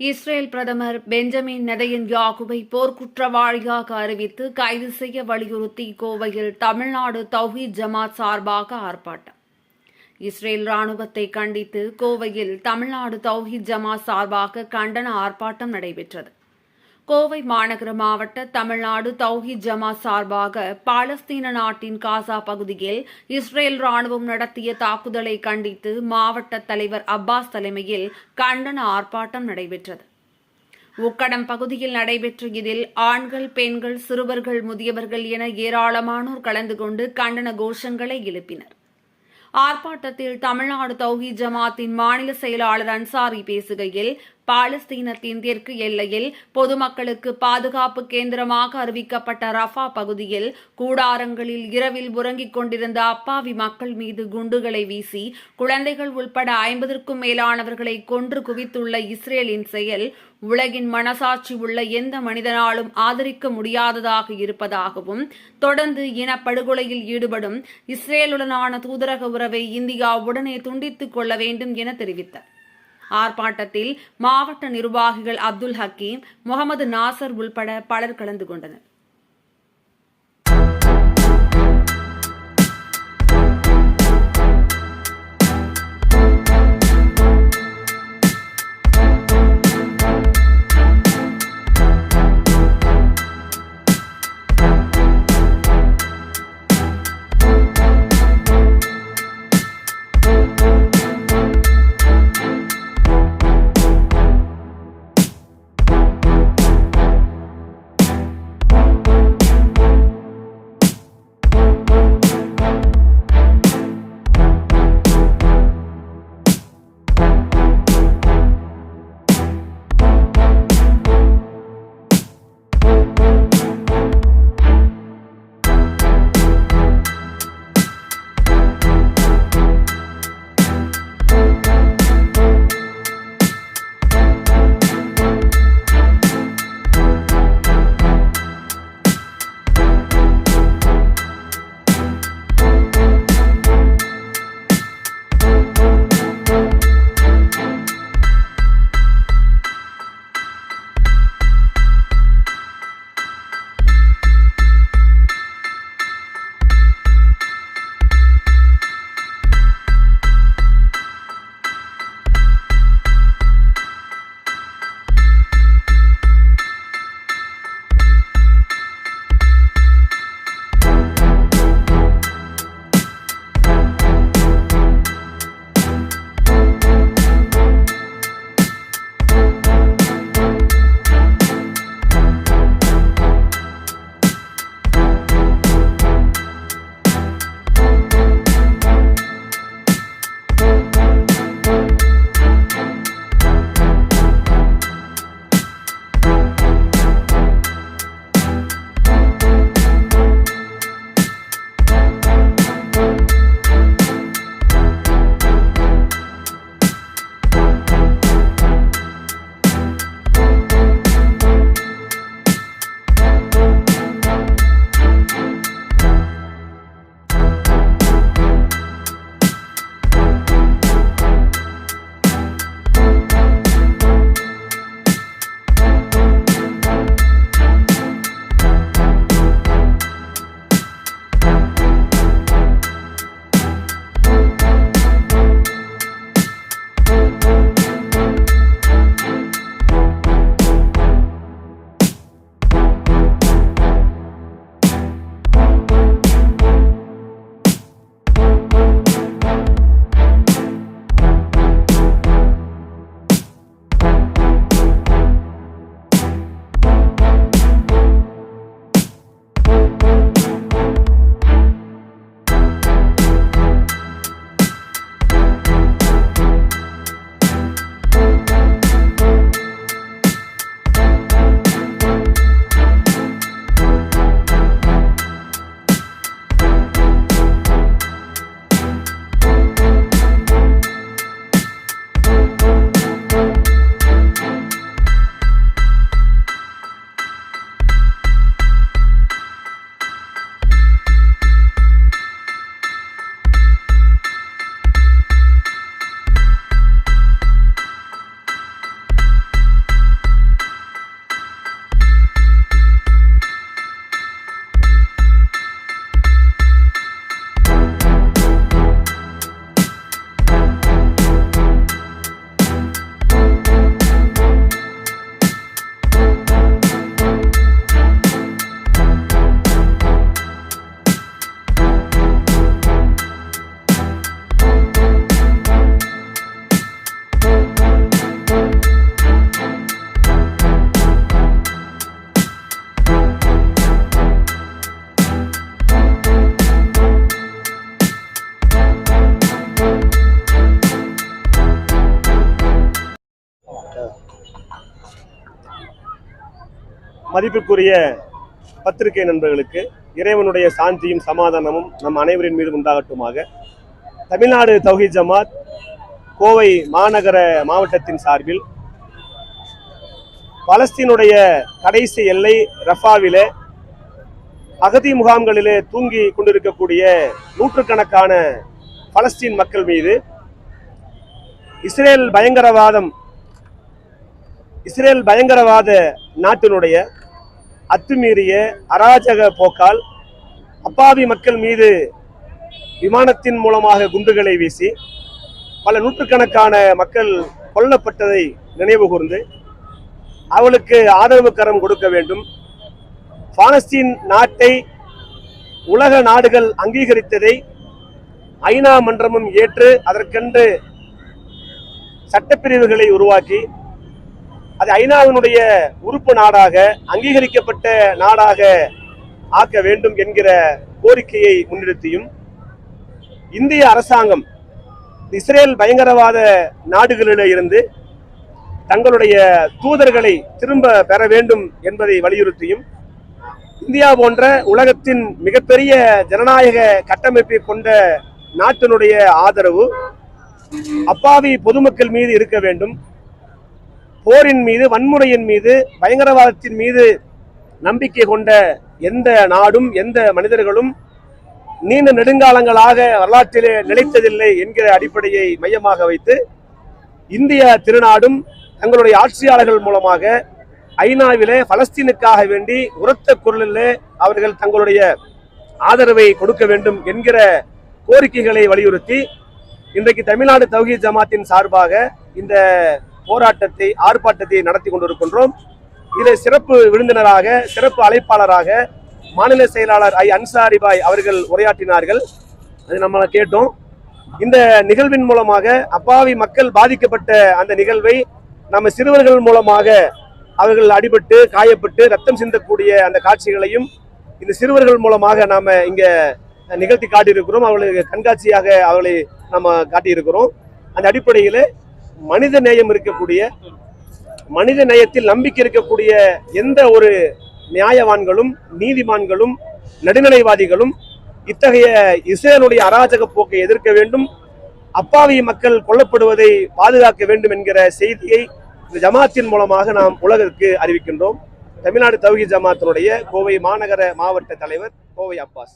Israel பிரதமர் Benjamin நெதயன்யாகுவை போர்க்குற்றவாளியாக அறிவித்து கைது செய்ய வலியுறுத்தி கோவையில் தமிழ்நாடு தௌஹீத் ஜமாத் சார்பாக ஆர்ப்பாட்டம். இஸ்ரேல் ராணுவத்தை கண்டித்து கோவையில் தமிழ்நாடு தௌஹீத் ஜமாத் சார்பாக கண்டன ஆர்ப்பாட்டம் நடைபெற்றது. கோவை மாநகர மாவட்ட தமிழ்நாடு தௌஹி ஜமா சார்பாக பாலஸ்தீன நாட்டின் காசா பகுதியில் இஸ்ரேல் ராணுவம் நடத்திய தாக்குதலை கண்டித்து மாவட்ட தலைவர் அப்பாஸ் தலைமையில் கண்டன ஆர்ப்பாட்டம் நடைபெற்றது. உக்கடம் பகுதியில் நடைபெற்ற இதில் ஆண்கள் பெண்கள் சிறுவர்கள் முதியவர்கள் என ஏராளமானோர் கலந்து கொண்டு கண்டன கோஷங்களை எழுப்பினர். ஆர்ப்பாட்டத்தில் தமிழ்நாடு தௌஹி ஜமாத்தின் மாநில செயலாளர் அன்சாரி பேசுகையில் பாலஸ்தீனத்தின் தெற்கு எல்லையில் பொதுமக்களுக்கு பாதுகாப்பு கேந்திரமாக அறிவிக்கப்பட்ட ரஃபா பகுதியில் கூடாரங்களில் இரவில் உறங்கிக் கொண்டிருந்த அப்பாவி மக்கள் மீது குண்டுகளை வீசி குழந்தைகள் உள்பட ஐம்பதற்கும் மேலானவர்களை கொன்று குவித்துள்ள இஸ்ரேலின் செயல் உலகின் மனசாட்சி உள்ள எந்த மனிதனாலும் ஆதரிக்க முடியாததாக இருப்பதாகவும் தொடர்ந்து இனப்படுகொலையில் ஈடுபடும் இஸ்ரேலுடனான தூதரக உறவை இந்தியா உடனே துண்டித்துக் கொள்ள வேண்டும் என தெரிவித்தார். ஆர்ப்பாட்டத்தில் மாவட்ட நிர்வாகிகள் அப்துல் ஹக்கீம் முகமது நாசர் உள்பட பலர் கலந்து கொண்டனர். மதிப்பிற்குரிய பத்திரிகை நண்பர்களுக்கு இறைவனுடைய சாந்தியும் சமாதானமும் நம் அனைவரின் மீது உண்டாகட்டுமாக. தமிழ்நாடு தௌஹீத் ஜமாத் கோவை மாநகர மாவட்டத்தின் சார்பில் பலஸ்தீனுடைய கடைசி எல்லை ரஃபாவிலே அகதி முகாம்களிலே தூங்கி கொண்டிருக்கக்கூடிய நூற்றுக்கணக்கான பலஸ்தீன் மக்கள் மீது இஸ்ரேல் பயங்கரவாதம் இஸ்ரேல் பயங்கரவாத நாட்டினுடைய அத்துமீறிய அராஜக போக்கால் அப்பாவி மக்கள் மீது விமானத்தின் மூலமாக குண்டுகளை வீசி பல நூற்றுக்கணக்கான மக்கள் கொல்லப்பட்டதை நினைவு கூர்ந்து அவளுக்கு ஆதரவு கரம் கொடுக்க வேண்டும். பாலஸ்தீன் நாட்டை உலக நாடுகள் அங்கீகரித்ததை ஐநா மன்றமும் ஏற்று அதற்கென்று சட்டப்பிரிவுகளை உருவாக்கி அது ஐநாவினுடைய உறுப்பு நாடாக அங்கீகரிக்கப்பட்ட நாடாக ஆக்க வேண்டும் என்கிற கோரிக்கையை முன்னிறுத்தியும் இந்திய அரசாங்கம் இஸ்ரேல் பயங்கரவாத நாடுகளிலிருந்து தங்களுடைய தூதர்களை திரும்ப பெற வேண்டும் என்பதை வலியுறுத்தியும் இந்தியா போன்ற உலகத்தின் மிகப்பெரிய ஜனநாயக கட்டமைப்பை கொண்ட நாட்டினுடைய ஆதரவு அப்பாவி பொதுமக்கள் மீது இருக்க வேண்டும். போரின் மீது வன்முறையின் மீது பயங்கரவாதத்தின் மீது நம்பிக்கை கொண்ட எந்த நாடும் எந்த மனிதர்களும் நீண்ட நெடுங்காலங்களாக வரலாற்றிலே நிலைத்ததில்லை என்கிற அடிப்படையை மையமாக வைத்து இந்திய திருநாடும் தங்களுடைய ஆட்சியாளர்கள் மூலமாக ஐநாவிலே பலஸ்தீனுக்காக வேண்டி உரத்த குரலிலே அவர்கள் தங்களுடைய ஆதரவை கொடுக்க வேண்டும் என்கிற கோரிக்கைகளை வலியுறுத்தி இன்றைக்கு தமிழ்நாடு தௌஹீத் ஜமாத்தின் சார்பாக இந்த போராட்டத்தை ஆர்ப்பாட்டத்தை நடத்தி கொண்டிருக்கின்றோம். இதில் சிறப்பு விருந்தினராக சிறப்பு அழைப்பாளராக மாநில செயலாளர் ஐ. அன்சாரிபாய் அவர்கள் உரையாற்றினார்கள். அது நம்மளை கேட்டோம். இந்த நிகழ்வின் மூலமாக அப்பாவி மக்கள் பாதிக்கப்பட்ட அந்த நிகழ்வை நம்ம சிறுவர்கள் மூலமாக அவர்கள் அடிபட்டு காயப்பட்டு ரத்தம் சிந்தக்கூடிய அந்த காட்சிகளையும் இந்த சிறுவர்கள் மூலமாக நாம் இங்கே நிகழ்த்தி காட்டியிருக்கிறோம். அவர்களுக்கு கண்காட்சியாக அவர்களை நம்ம காட்டியிருக்கிறோம். அந்த அடிப்படையில் மனித நேயம் இருக்கக்கூடிய மனித நேயத்தில் நம்பிக்கை இருக்கக்கூடிய எந்த ஒரு நியாயவான்களும் நீதிமான்களும் நடுநிலைவாதிகளும் இத்தகைய இஸ்ரேலுடைய அராஜக போக்கை எதிர்க்க வேண்டும் அப்பாவி மக்கள் கொல்லப்படுவதை பாதுகாக்க வேண்டும் என்கிற செய்தியை இந்த ஜமாத்தின் மூலமாக நாம் உலகிற்கு அறிவிக்கின்றோம். தமிழ்நாடு தௌஹி ஜமாத்தினுடைய கோவை மாநகர மாவட்ட தலைவர் கோவை அப்பாஸ்.